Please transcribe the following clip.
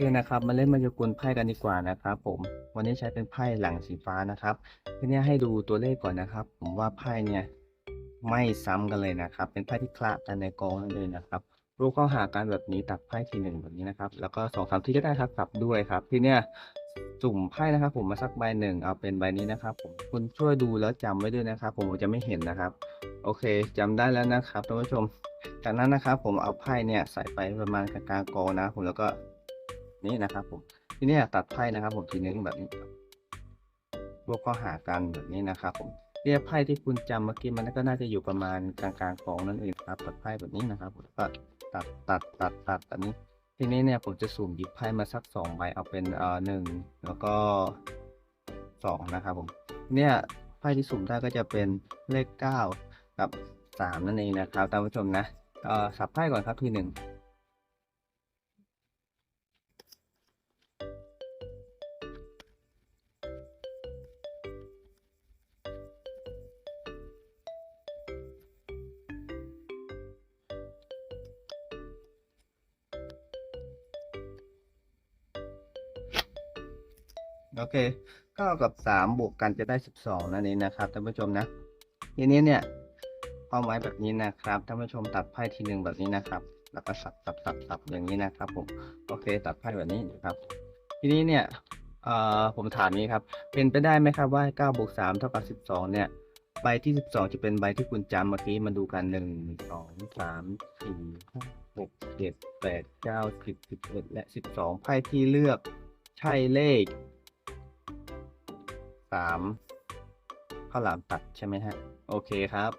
คนะครับ มาเล่นมายากลไพ่กันดีกว่านะครับ ผม วันนี้ใช้เป็นไพ่หลังสีฟ้านะครับ ทีนี้ให้ดูตัวเลขก่อนนะครับ ผมว่าไพ่เนี่ยไม่ซ้ำกันเลยนะครับ เป็นไพ่ที่คละกันในกองนั่นเองนะครับรูปเข้าหากันแบบนี้ตัดไพ่ทีหนึ่งแบบนี้นะครับ แล้วก็สองสามทีก็ได้ครับกลับด้วยครับ ทีเนี้ยสุ่มไพ่นะครับ ผมมาสักใบหนึ่งเอาเป็นใบนี้นะครับ ผมคุณช่วยดูแล้วจำไว้ด้วยนะครับ ผมจะไม่เห็นนะครับ โอเคจำได้แล้วนะครับท่านผู้ชม จากนั้นนะครับ ผมเอาไพ่เนี่ยใส่ไปประมาณกลางกองนะ ผมแล้วก็ นี่นะครับ ผมทีนี้ตัดไพ่นะครับ ผมทีนึงแบบนี้รวบเข้าหากันแบบนี้นะครับ ผมเนี่ยไพ่ที่คุณจำเมื่อกี้มันก็น่าจะอยู่ประมาณกลางๆกองนั่นเองครับตัดไพ่แบบนี้นะครับผมแล้วก็ตัดตัดตัดตัดแบบนี้ ทีนี้เนี่ยผมจะสุ่มหยิบไพ่มาสักสองใบเอาเป็นเอ่อหนึ่งแล้วก็สองนะครับ ผมเนี่ยไพ่ที่สุ่มได้ก็จะเป็นเลขเก้ากับสามนั่นเองนะครับท่านผู้ชมนะเอ่อสับไพ่ก่อนครับทีหนึ่ง โอเคเก้ากับสามบวกกันจะได้สิบสองนั่นเองนะครับท่านผู้ชมนะ ทีนี้เนี่ยความหมายแบบนี้นะครับท่านผู้ชมตัดไพ่ทีหนึ่งแบบนี้นะครับ แล้วก็สับสับสับสับอย่างนี้นะครับ ผมโอเค ตัดไพ่แบบนี้นะครับ ทีนี้เนี่ยเอ่อผมถามนี้ครับ เป็นไปได้ไหมครับว่าเก้าบวกสามเท่ากับสิบสองเนี่ยใบที่สิบสองจะเป็นใบที่คุณจำเมื่อกี้มาดูกันหนึ่งสองสามสี่ห้าหกเจ็ดแปดเก้าสิบสิบเอ็ดและสิบสองไพ่ที่เลือกใช่เลข สามข้าวหลามตัดใช่ไหมฮะ โอเคครับ